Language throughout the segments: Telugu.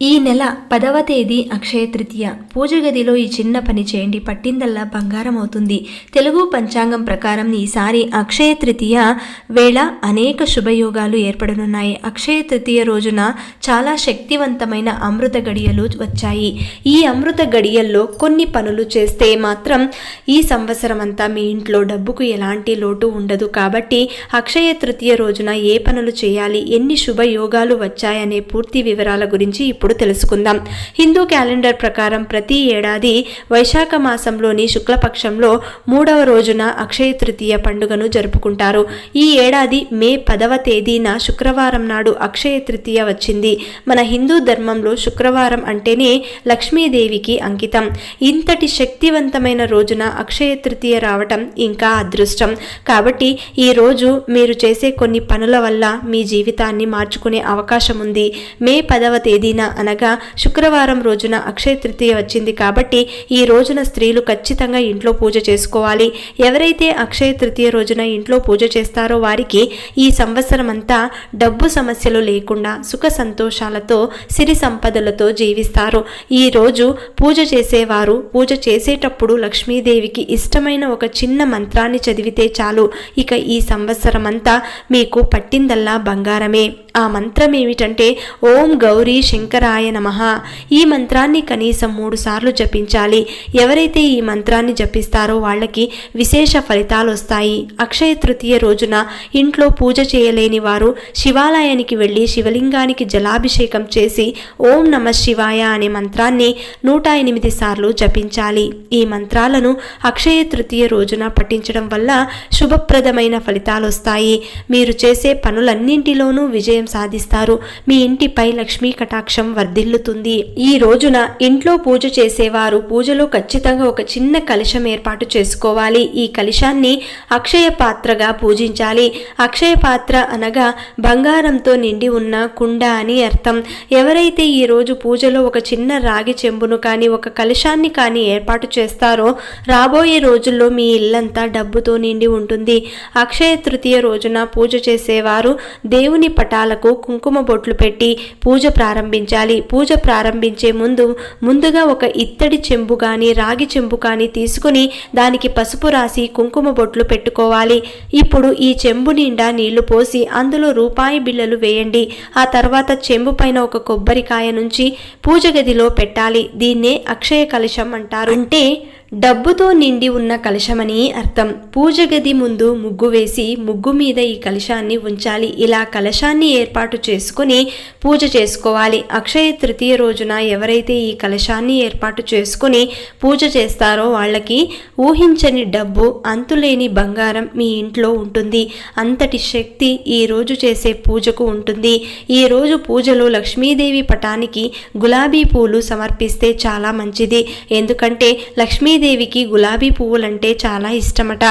ఈ నెల పదవ తేదీ అక్షయ తృతీయ. పూజ గదిలో ఈ చిన్న పని చేయండి పట్టిందల్లా బంగారం అవుతుంది తెలుగు పంచాంగం ప్రకారం ఈసారి అక్షయ తృతీయ వేళ అనేక శుభయోగాలు ఏర్పడనున్నాయి. అక్షయ తృతీయ రోజున చాలా శక్తివంతమైన అమృత గడియలు వచ్చాయి. ఈ అమృత గడియల్లో కొన్ని పనులు చేస్తే మాత్రం ఈ సంవత్సరం అంతా మీ ఇంట్లో డబ్బుకు ఎలాంటి లోటు ఉండదు. కాబట్టి అక్షయ తృతీయ రోజున ఏ పనులు చేయాలి ఎన్ని శుభయోగాలు వచ్చాయనే పూర్తి వివరాల గురించి ఇప్పుడు తెలుసుకుందాం. హిందూ క్యాలెండర్ ప్రకారం ప్రతి ఏడాది వైశాఖ మాసంలోని శుక్లపక్షంలో మూడవ రోజున అక్షయ తృతీయ పండుగను జరుపుకుంటారు. ఈ ఏడాది మే పదవ తేదీన శుక్రవారం నాడు అక్షయ తృతీయ వచ్చింది. మన హిందూ ధర్మంలో శుక్రవారం అంటేనే లక్ష్మీదేవికి అంకితం. ఇంతటి శక్తివంతమైన రోజున అక్షయ తృతీయ రావటం ఇంకా అదృష్టం. కాబట్టి ఈ రోజు మీరు చేసే కొన్ని పనుల వల్ల మీ జీవితాన్ని మార్చుకునే అవకాశం ఉంది మే పదవ తేదీన అనగా శుక్రవారం రోజున అక్షయ తృతీయ వచ్చింది కాబట్టి ఈ రోజున స్త్రీలు ఖచ్చితంగా ఇంట్లో పూజ చేసుకోవాలి. ఎవరైతే అక్షయ తృతీయ రోజున ఇంట్లో పూజ చేస్తారో వారికి ఈ సంవత్సరం అంతా డబ్బు సమస్యలు లేకుండా సుఖ సంతోషాలతో సిరి సంపదలతో జీవిస్తారు. ఈ రోజు పూజ చేసేవారు పూజ చేసేటప్పుడు లక్ష్మీదేవికి ఇష్టమైన ఒక చిన్న మంత్రాన్ని చదివితే చాలు. ఇక ఈ సంవత్సరం అంతా మీకు పట్టిందల్లా బంగారమే. ఆ మంత్రం ఏమిటంటే ఓం గౌరీ శంకర శంకరాయ నమః. ఈ మంత్రాన్ని కనీసం మూడు సార్లు జపించాలి. ఎవరైతే ఈ మంత్రాన్ని జపిస్తారో వాళ్ళకి విశేష ఫలితాలు వస్తాయి. అక్షయ తృతీయ రోజున ఇంట్లో పూజ చేయలేని వారు శివాలయానికి వెళ్ళి శివలింగానికి జలాభిషేకం చేసి ఓం నమ శివాయ అనే మంత్రాన్ని నూట ఎనిమిది సార్లు జపించాలి. ఈ మంత్రాలను అక్షయ తృతీయ రోజున పఠించడం వల్ల శుభప్రదమైన ఫలితాలు వస్తాయి. మీరు చేసే పనులన్నింటిలోనూ విజయం సాధిస్తారు. మీ ఇంటిపై లక్ష్మీ కటాక్షం వర్ధిల్లుతుంది. ఈ రోజున ఇంట్లో పూజ చేసేవారు పూజలో ఖచ్చితంగా ఒక చిన్న కలశం ఏర్పాటు చేసుకోవాలి. ఈ కలశాన్ని అక్షయ పాత్రగా పూజించాలి. అక్షయ పాత్ర అనగా బంగారంతో నిండి ఉన్న కుండ అని అర్థం. ఎవరైతే ఈ రోజు పూజలో ఒక చిన్న రాగి చెంబును కానీ ఒక కలశాన్ని కానీ ఏర్పాటు చేస్తారో రాబోయే రోజుల్లో మీ ఇల్లంతా డబ్బుతో నిండి ఉంటుంది. అక్షయ తృతీయ రోజున పూజ చేసేవారు దేవుని పటాలకు కుంకుమ బొట్లు పెట్టి పూజ ప్రారంభించాలి. పూజ ప్రారంభించే ముందు ముందుగా ఒక ఇత్తడి చెంబు కానీ రాగి చెంబు కానీ తీసుకుని దానికి పసుపు రాసి కుంకుమ బొట్లు పెట్టుకోవాలి. ఇప్పుడు ఈ చెంబు నిండా నీళ్ళు పోసి అందులో రూపాయి బిళ్ళలు వేయండి. ఆ తర్వాత చెంబు పైన ఒక కొబ్బరికాయ నుంచి పూజ గదిలో పెట్టాలి. దీన్నే అక్షయ కలశం అంటారు. అంటే డబ్బుతో నిండి ఉన్న కలశమని అర్థం. పూజ గది ముందు ముగ్గు వేసి ముగ్గు మీద ఈ కలశాన్ని ఉంచాలి. ఇలా కలశాన్ని ఏర్పాటు చేసుకుని పూజ చేసుకోవాలి. అక్షయ తృతీయ రోజున ఎవరైతే ఈ కలశాన్ని ఏర్పాటు చేసుకుని పూజ చేస్తారో వాళ్ళకి ఊహించని డబ్బు అంతులేని బంగారం మీ ఇంట్లో ఉంటుంది. అంతటి శక్తి ఈ రోజు చేసే పూజకు ఉంటుంది. ఈ రోజు పూజలో లక్ష్మీదేవి పటానికి గులాబీ పూలు సమర్పిస్తే చాలా మంచిది. ఎందుకంటే లక్ష్మీదేవి లక్ష్మీదేవికి గులాబీ పువ్వులంటే చాలా ఇష్టమట.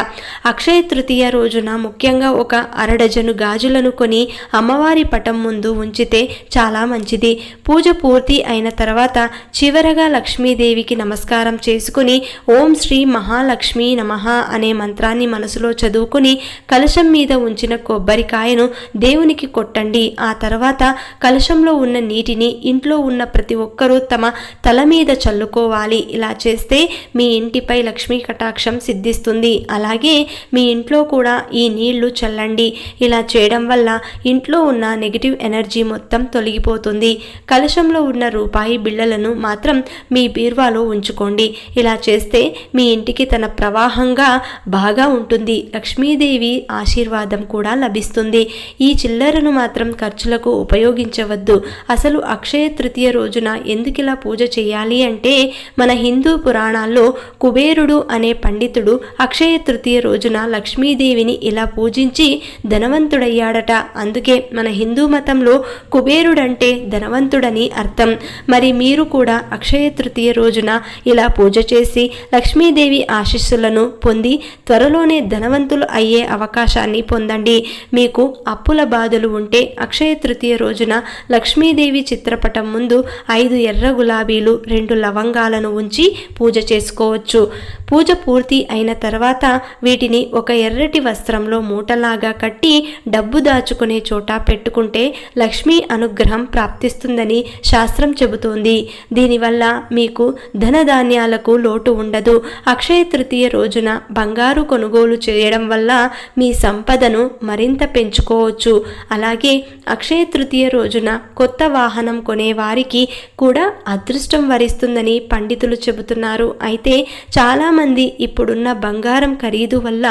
అక్షయ తృతీయ రోజున ముఖ్యంగా ఒక అరడజను గాజులను కొని అమ్మవారి పటం ముందు ఉంచితే చాలా మంచిది. పూజ పూర్తి అయిన తర్వాత చివరగా లక్ష్మీదేవికి నమస్కారం చేసుకుని ఓం శ్రీ మహాలక్ష్మి నమః అనే మంత్రాన్ని మనసులో చదువుకుని కలశం మీద ఉంచిన కొబ్బరికాయను దేవునికి కొట్టండి. ఆ తర్వాత కలశంలో ఉన్న నీటిని ఇంట్లో ఉన్న ప్రతి ఒక్కరూ తమ తల మీద చల్లుకోవాలి. ఇలా చేస్తే మీ ఇంటిపై లక్ష్మీ కటాక్షం సిద్ధిస్తుంది. అలాగే మీ ఇంట్లో కూడా ఈ నీళ్ళు చల్లండి. ఇలా చేయడం వల్ల ఇంట్లో ఉన్న నెగిటివ్ ఎనర్జీ మొత్తం తొలగిపోతుంది. కలశంలో ఉన్న రూపాయి బిళ్ళలను మాత్రం మీ బీర్వాలో ఉంచుకోండి. ఇలా చేస్తే మీ ఇంటికి తన ప్రవాహంగా బాగా ఉంటుంది. లక్ష్మీదేవి ఆశీర్వాదం కూడా లభిస్తుంది. ఈ చిల్లరను మాత్రం ఖర్చులకు ఉపయోగించవద్దు. అసలు అక్షయ తృతీయ రోజున ఎందుకు ఇలా పూజ చేయాలి అంటే మన హిందూ పురాణాల్లో కుబేరుడు అనే పండితుడు అక్షయ తృతీయ రోజున లక్ష్మీదేవిని ఇలా పూజించి ధనవంతుడయ్యాడట. అందుకే మన హిందూ మతంలో కుబేరుడంటే ధనవంతుడని అర్థం. మరి మీరు కూడా అక్షయ తృతీయ రోజున ఇలా పూజ చేసి లక్ష్మీదేవి ఆశీస్సులను పొంది త్వరలోనే ధనవంతులు అయ్యే అవకాశాన్ని పొందండి. మీకు అప్పుల బాధలు ఉంటే అక్షయ తృతీయ రోజున లక్ష్మీదేవి చిత్రపటం ముందు ఐదు ఎర్ర గులాబీలు రెండు లవంగాలను ఉంచి పూజ చేసుకోవచ్చు చేసుకోవచ్చు పూజ పూర్తి అయిన తర్వాత వీటిని ఒక ఎర్రటి వస్త్రంలో మూటలాగా కట్టి డబ్బు దాచుకునే చోట పెట్టుకుంటే లక్ష్మీ అనుగ్రహం ప్రాప్తిస్తుందని శాస్త్రం చెబుతోంది. దీనివల్ల మీకు ధనధాన్యాలకు లోటు ఉండదు. అక్షయ తృతీయ రోజున బంగారు కొనుగోలు చేయడం వల్ల మీ సంపదను మరింత పెంచుకోవచ్చు. అలాగే అక్షయ తృతీయ రోజున కొత్త వాహనం కొనే వారికి కూడా అదృష్టం వరిస్తుందని పండితులు చెబుతున్నారు. అయితే చాలామంది ఇప్పుడున్న బంగారం ఖరీదు వల్ల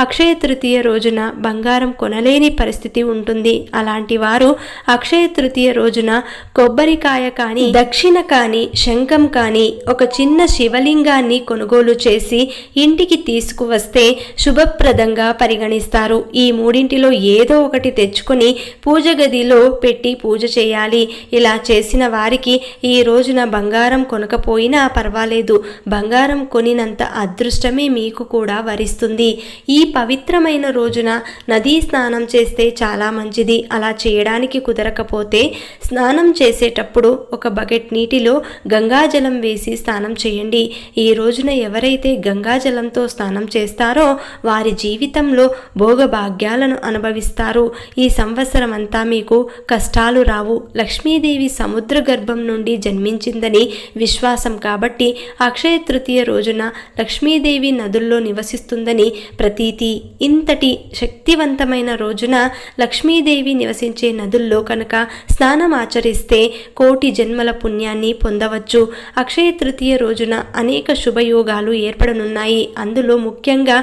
అక్షయ తృతీయ రోజున బంగారం కొనలేని పరిస్థితి ఉంటుంది. అలాంటి వారు అక్షయ తృతీయ రోజున కొబ్బరికాయ కానీ దక్షిణ కానీ శంఖం కానీ ఒక చిన్న శివలింగాన్ని కొనుగోలు చేసి ఇంటికి తీసుకువస్తే శుభప్రదంగా పరిగణిస్తారు. ఈ మూడింటిలో ఏదో ఒకటి తెచ్చుకొని పూజ గదిలో పెట్టి పూజ చేయాలి. ఇలా చేసిన వారికి ఈ రోజున బంగారం కొనకపోయినా పర్వాలేదు. బంగారం కొనినంత అదృష్టమే మీకు కూడా వరిస్తుంది. ఈ పవిత్రమైన రోజున నదీ స్నానం చేస్తే చాలా మంచిది. అలా చేయడానికి కుదరకపోతే స్నానం చేసేటప్పుడు ఒక బకెట్ నీటిలో గంగాజలం వేసి స్నానం చేయండి. ఈ రోజున ఎవరైతే గంగాజలంతో స్నానం చేస్తారో వారి జీవితంలో భోగభాగ్యాలను అనుభవిస్తారు. ఈ సంవత్సరం అంతా మీకు కష్టాలు రావు. లక్ష్మీదేవి సముద్ర గర్భం నుండి జన్మించిందని విశ్వాసం కాబట్టి అక్షయ తృతీయ రోజున లక్ష్మీదేవి నదుల్లో నివసిస్తుందని ప్రతీతి. ఇంతటి శక్తివంతమైన రోజున లక్ష్మీదేవి నివసించే నదుల్లో కనుక స్నానం ఆచరిస్తే కోటి జన్మల పుణ్యాన్ని పొందవచ్చు. అక్షయ తృతీయ రోజున అనేక శుభయోగాలు ఏర్పడనున్నాయి. అందులో ముఖ్యంగా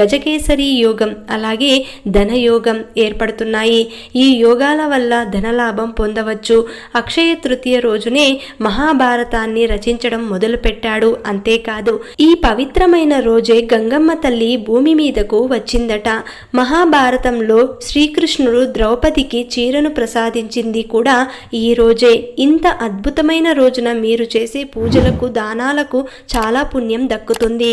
గజకేసరి యోగం అలాగే ధనయోగం ఏర్పడుతున్నాయి. ఈ యోగాల వల్ల ధనలాభం పొందవచ్చు. అక్షయ తృతీయ రోజునే మహాభారతాన్ని రచించడం మొదలుపెట్టాడు. అంతేకాదు ఈ పవిత్రమైన రోజే గంగమ్మ తల్లి భూమి మీదకు వచ్చిందట. మహాభారతంలో శ్రీకృష్ణుడు ద్రౌపదికి చీరను ప్రసాదించింది కూడా ఈ రోజే. ఇంత అద్భుతమైన రోజున మీరు చేసే పూజలకు దానాలకు చాలా పుణ్యం దక్కుతుంది.